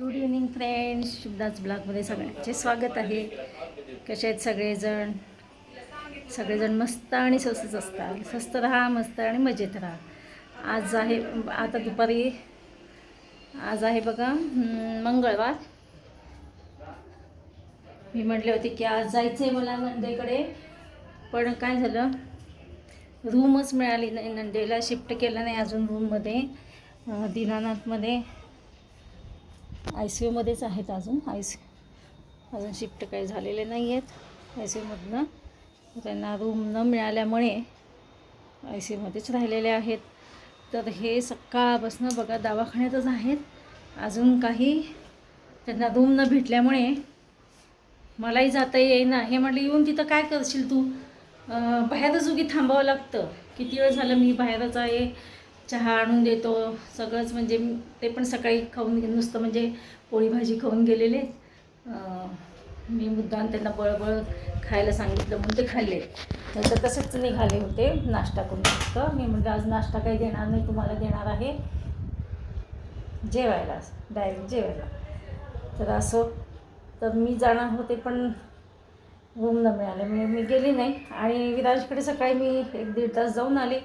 Good evening friends शुभदास ब्लॉगमध्ये सगळ्यांचे स्वागत आहे. कसे आहेत सगळेजण? सगळेजण मस्त आणि स्वस्तच असतात. स्वस्त राहा मस्त आणि मजेत राहा. आज आहे आता दुपारी आज आहे बघा मंगळवार. मी म्हटले होते की आज जायचं आहे मला नंदेकडे पण काय झालं? रूमच मिळाली नाही नंदेला. शिफ्ट केलं नाही अजून रूममध्ये दिनानाथमध्ये दीनानाथमध्ये. आय सी यूमध्येच आहेत अजून. आय सी अजून शिफ्ट काही झालेले नाही आहेत आय सी यूमधनं त्यांना रूम न मिळाल्यामुळे आय सी यूमध्येच राहिलेले आहेत. तर हे सकाळपासून बघा दवाखान्यातच आहेत. अजून काही त्यांना रूम न भेटल्यामुळे मलाही जाता येईना. हे म्हटलं येऊन तिथं काय करशील तू? बाहेरच उगी थांबावं लागतं. किती वेळ झालं मी बाहेरच आहे? चहा आणून देतो. सगळंच म्हणजे ते पण सकाळी खाऊन नुसतं म्हणजे पोळी भाजी खाऊन गेलेले. मी मुद्दाम त्यांना बळबळ खायला सांगितलं म्हणून ते खाल्ले. नंतर तसंच निघाले होते नाश्ता करून फक्त. मी म्हटलं आज नाश्ता काही देणार नाही तुम्हाला देणार आहे जेवायला डायरेक्ट जेवायला. तर असं तर मी जाणार होते पण रूम न मिळाले मी मी गेली नाही. आणि विराजकडे सकाळी मी एक दीड तास जाऊन आले.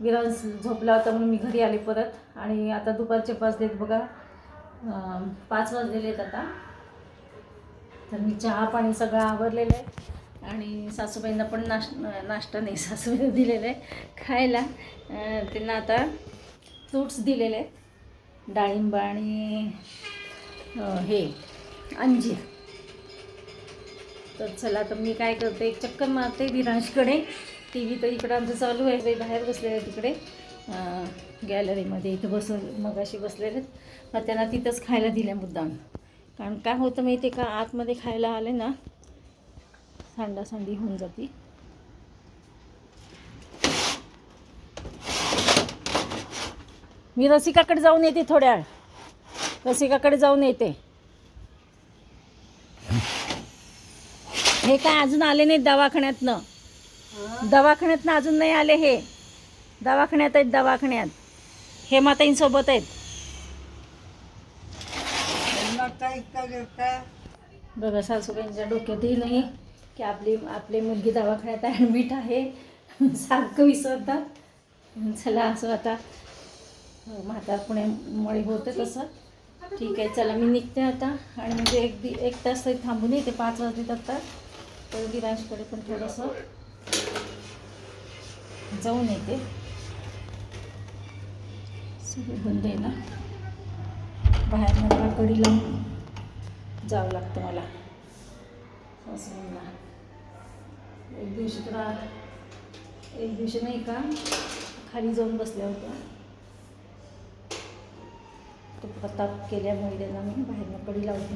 विराज झोपला होता म्हणून मी घरी आले परत. आणि आता दुपारचे वाजलेत बघा. पाच वाजलेले आहेत आता. तर मी चहा पाणी सगळं आवरलेलं आहे. आणि सासूबाईंना पण नाश नाश्ता नाही सासूबाईंना दिलेलं आहे खायला. त्यांना आता फ्रूट्स दिलेले आहेत. डाळिंब आणि हे अंजीर. तर चला तर मी काय करते? एक चक्कर मारते विरांशकडे टी व्ही तर इकडं आमचं चालू आहे ते बाहेर बसलेले आहेत तिकडे. गॅलरीमध्ये इथं बसून मगाशी बसलेले आहेत. मग त्यांना तिथंच खायला दिल्या मुद्दाम. कारण काय होतं माहिती आहे का आतमध्ये खायला आले ना सांडासांडी होऊन जाते. मी रसिकाकडे जाऊन येते थोड्या वेळ. रसिकाकडे जाऊन येते. हे काय अजून आले नाहीत दवाखान्यातनं. दवाखान्यात ना अजून नाही आले हे. दवाखान्यात आहेत दवाखान्यात. हे माताईंसोबत आहेत. बघा सासूबाईंच्या डोक्यातही नाही की आपली आपली मुलगी दवाखान्यात ॲडमिट आहे. सारखं विसरतात. चला असं आता म्हातारपणामुळे होतं तसं. ठीक आहे चला मी निघते आता. आणि म्हणजे एक दि एक तास तरी थांबून येते पाच वाजलेत आता तर. विराजकडे पण थोडंसं जाऊन येते. सगळं बंद आहे ना? बाहेर मला कडी लावून जावं लागतं मला. असं म्हणणार एक दिवशी तर एक दिवशी नाही का खाली जाऊन बसल्या होत्या. तो प्रताप केल्यामुळे त्यांना मी बाहेरनं कडी लावते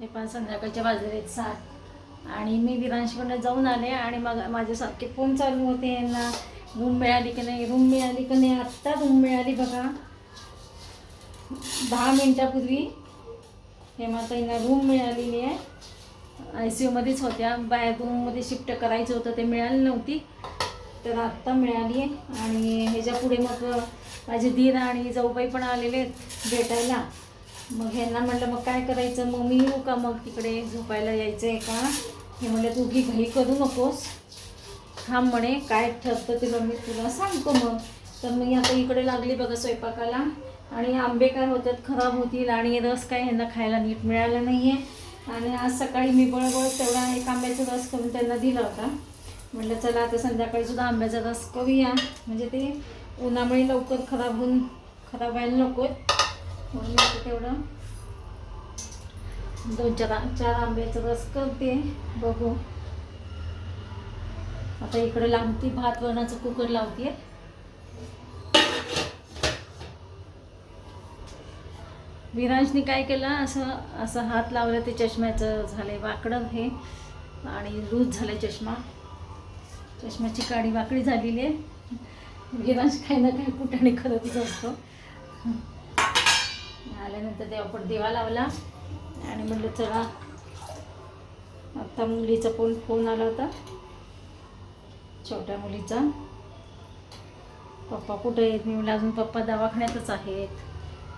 हे पण संध्याकाळच्या वाजले सात. आणि मी विरांशीकडनं जाऊन आले आणि मग माझ्यासारखे फोन चालू होते यांना. रूम मिळाली की नाही? रूम मिळाली की नाही? आत्ता रूम मिळाली बघा. दहा मिनटापूर्वी हेमाताईंना रूम मिळालेली आहे. आय सी यूमध्येच होत्या. बाहेर रूममध्ये शिफ्ट करायचं होतं ते मिळाली नव्हती. तर आत्ता मिळाली आहे. आणि ह्याच्या पुढे मग माझे दीर आणि जाऊबाई पण आलेले आहेत भेटायला. मग ह्यांना म्हटलं मग काय करायचं? मग मी येऊ का? मग तिकडे झोपायला यायचं आहे का? हे म्हणलं तू घी घाई करू नकोस. थांब म्हणे काय ठरतं तिला मी तुला सांगतो मग. तर मी आता इकडे लागली बघा स्वयंपाकाला आणि आंबे काय होतात खराब होतील आणि रस काय ह्यांना खायला नीट मिळाला नाही आहे आणि आज सकाळी मी बळबळ तेवढा एक आंब्याचा रस करून त्यांना दिला होता. म्हटलं चला आता संध्याकाळी सुद्धा आंब्याचा रस करूया. म्हणजे ते उन्हामुळे लवकर खराब होऊन खराब व्हायला नको म्हणून मी तेवढं. दोन चार चार आंब्याचा रस करते बघू. आता इकडे लावते भात वरणाचं कुकर लावते. विराजने काय केलं? असं असं हात लावलं ते चष्म्याचं झालंय वाकडं हे. आणि लूज झालं चष्मा. चष्म्याची काडी वाकडी झालेली आहे. विराज काय ना काही कुठाने करतच असतो. आल्यानंतर देवापट दिवा लावला. आणि म्हणलं चला. आता मुलीचा फोन फोन आला होता. छोट्या मुलीचा. पप्पा कुठे आहेत? मी म्हणलं अजून पप्पा दवाखान्यातच आहेत.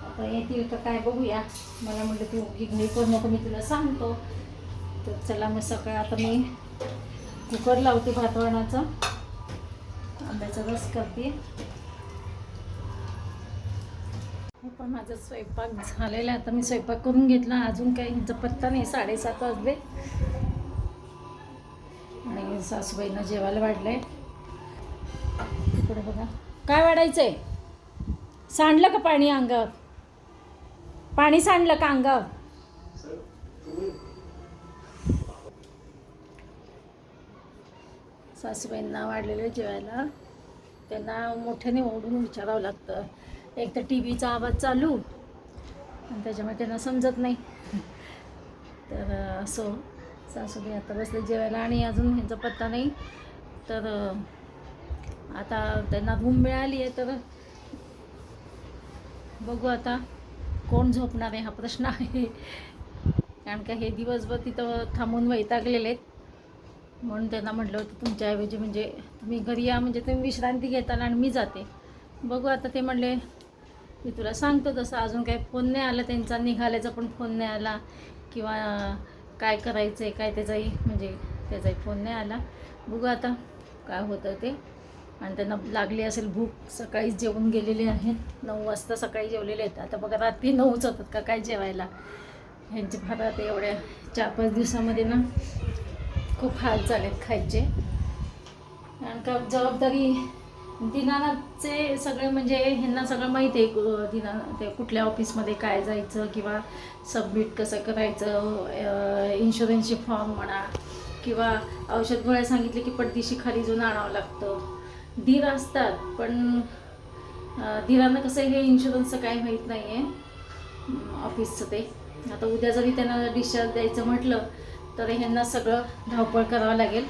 आता येतील का काय बघूया. मला म्हटलं तू उगी घाई करू नको मी तुला सांगतो. तर चला मग सकाळ आता मी कुकर लावते भातवाणाचा. आंब्याचा रस करते. हे पण माझा स्वयंपाक झालेला आहे. आता मी स्वयंपाक करून घेतला. अजून काही पत्ता नाही. साडेसात वाजले. आणि सासूबाईंना जेवायला वाढलंय. तिकडे बघा. काय वाढायचंय? सांडलं का पाणी अंगावर? पाणी सांडलं का अंगावर? सासूबाईंना वाढलेलं जेवायला. त्यांना मोठ्याने ओढून विचारावं लागतं. एक तर टी व्हीचा आवाज चालू. आणि त्याच्यामुळे त्यांना समजत नाही. तर अं, असो सासूबाई आता बसले जेवायला आणि अजून ह्यांचा पत्ता नाही. तर आता त्यांना रूम मिळाली आहे तर बघू आता कोण झोपणार आहे हा प्रश्न आहे. कारण का हे दिवसभर तिथं थांबून वैतागलेले आहेत. म्हणून त्यांना म्हटलं होतं तुमच्याऐवजी म्हणजे तुम्ही घरी या म्हणजे तुम्ही विश्रांती घेताल आणि मी जाते. बघू आता ते म्हणले मी तुला सांगतो तसं अजून काही फोन नाही आला त्यांचा निघाल्याचा पण फोन नाही आला. किंवा काय करायचं आहे काय त्याचाही म्हणजे त्याचाही फोन नाही आला. बघू आता काय होतं ते. आणि त्यांना लागली असेल भूक सकाळीच जेवून गेलेले आहेत. नऊ वाजता सकाळी जेवलेले आहेत. आता बघा रात्री नऊच होतात का काय जेवायला? ह्यांचे फार आता एवढ्या चार पाच दिवसामध्ये ना खूप हाल चालेत खायचे. कारण का जबाबदारी दिनानाथचे सगळे म्हणजे ह्यांना सगळं माहीत आहे दिना ते कुठल्या ऑफिसमध्ये काय जायचं किंवा सबमिट कसं करायचं इन्शुरन्सचे फॉर्म म्हणा किंवा औषध गोळ्या सांगितले की पडदिशी खाली जाऊन आणावं लागतं. धीर असतात पण धीरांना कसं हे इन्शुरन्सचं काही माहीत नाही आहे ऑफिसचं ते. आता उद्या जरी त्यांना डिस्चार्ज द्यायचं म्हटलं तर ह्यांना सगळं धावपळ करावं लागेल.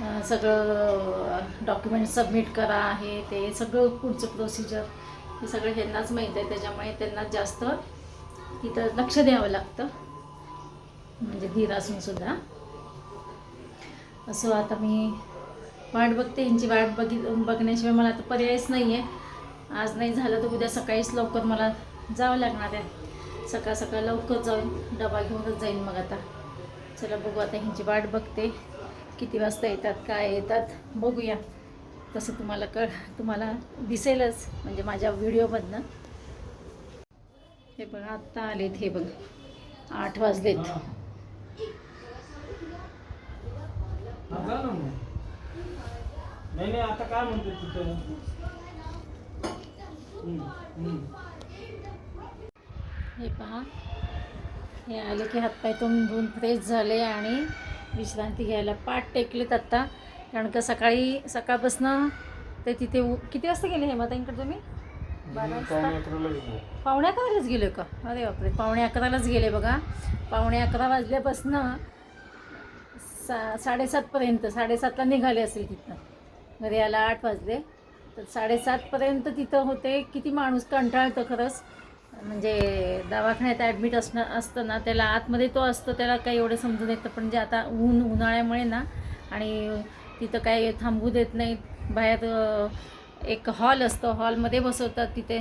सगळं डॉक्युमेंट सबमिट करा हे ते सगळं पुढचं प्रोसिजर हे सगळं ह्यांनाच माहीत आहे. त्याच्यामुळे त्यांना जास्त तिथं लक्ष द्यावं लागतं. म्हणजे धीर असून सुद्धा. असं आता मी वाट बघते. ह्यांची वाट बघित बघण्याशिवाय मला आता पर्यायच नाही आहे आज नाही झालं तर उद्या सकाळीच लवकर मला जावं लागणार आहे. सकाळ सकाळ लवकर जाऊन डबा घेऊनच जाईन मग आता. चला बघू आता ह्यांची वाट बघते. किती वाजता येतात काय येतात बघूया. तसं तुम्हाला कळ तुम्हाला दिसेलच म्हणजे माझ्या व्हिडिओमधनं. हे बघा आत्ता आलेत हे बघ. आठ वाजलेत. हा. नाही नाही आता काय म्हणते तिथं. हे पहा. हे आले की हातपाय तोंड धुवून फ्रेश झाले आणि विश्रांती घ्यायला पाठ टेकलेत आत्ता. कारण का सकाळी सकाळपासनं ते तिथे उ- किती वाजता गेले हेमाताईंकडे तुम्ही बारा वाजता? पावणे अकरालाच गेले का? अरे बापरे पावणे अकरालाच गेले बघा. पावणे अकरा वाजल्यापासनं सा साडेसातपर्यंत साडेसातला निघाले असेल तिथनं. घरी यायला आठ वाजले. तर साडेसातपर्यंत तिथं होते. किती माणूस कंटाळतं खरंच. म्हणजे दवाखान्यात ॲडमिट असणं असतं ना त्याला आतमध्ये तो असतो त्याला काही एवढं समजून येतं पण जे आता ऊन उन्हाळ्यामुळे ना आणि तिथं काही थांबू देत नाहीत बाहेर एक हॉल असतो हॉलमध्ये बसवतात तिथे.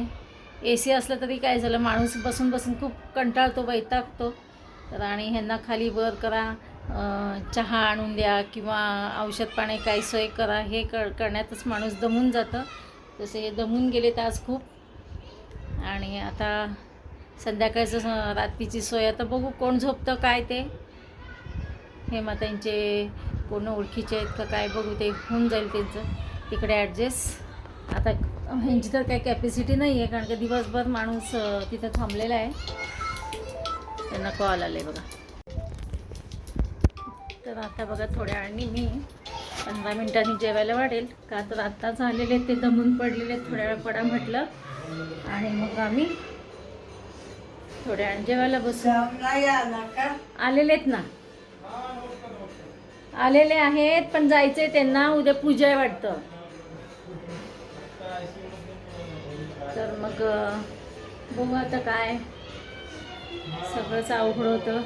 ए सी असलं तरी काय झालं माणूस बसून बसून खूप कंटाळतो वैतागतो. तर आणि ह्यांना खाली वर करा चहा आणून द्या किंवा औषध पाणी काही सोय करा हे कर करण्यातच माणूस दमून जातं. तसे हे दमून गेले तर आज खूप आणि आता संध्याकाळचं रात्रीची सोय. आता बघू कोण झोपतं काय ते. हे मग त्यांचे कोण ओळखीचे आहेत का काय बघू ते होऊन जाईल त्यांचं. तिकडे ॲडजस्ट आता ह्यांची तर काही कॅपॅसिटी नाही आहे कारण का दिवसभर माणूस तिथं थांबलेला आहे. त्यांना कॉल आला आहे बघा. तर आता बघा थोड्या वेळाने मी पंधरा मिनिटांनी जेवायला वाढेल. का तर आत्ता झालेले आहेत ते दमून पडलेले आहेत थोड्या वेळ पडा म्हटलं. आणि मग आम्ही थोड्या जेवायला बसू. आलेले आहेत ना? आलेले आहेत पण जायचंय त्यांना. उद्या पूजा आहे वाटतं. तर मग बघू आता काय. सगळंच अवघड होतं.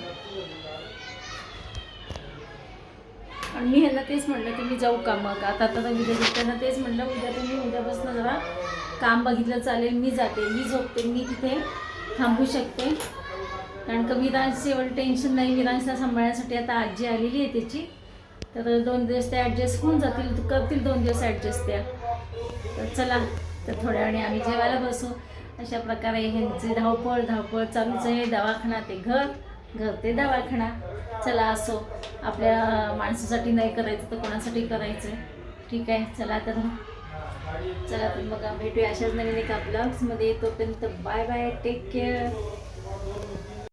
आणि मी ह्यांना तेच म्हणलं की मी जाऊ का मग? आता आता तर उद्या त्यांना तेच म्हणलं उद्या तुम्ही उद्यापासून जरा काम बघितलं चालेल मी जाते मी झोपते मी तिथे थांबू शकते. कारण का विरांशचं एवढं टेन्शन नाही विरांशला सांभाळण्यासाठी आता आजी आलेली आहे त्याची. तर दोन दिवस त्या ॲडजस्ट होऊन जातील करतील दोन दिवस ॲडजस्ट त्या. तर चला तर थोड्या वेळाने आम्ही जेवायला बसू. अशा प्रकारे ह्यांची धावपळ धावपळ चालूच आहे दवाखाना ते घर. घर ते दवाखाना. चला असो. आपल्या माणसासाठी नाही करायचं तर कोणासाठी करायचं? ठीक आहे चला तर चला तर मग भेटूया. अशाच नवीन एका ब्लॉग्समध्ये तोपर्यंत बाय बाय टेक केअर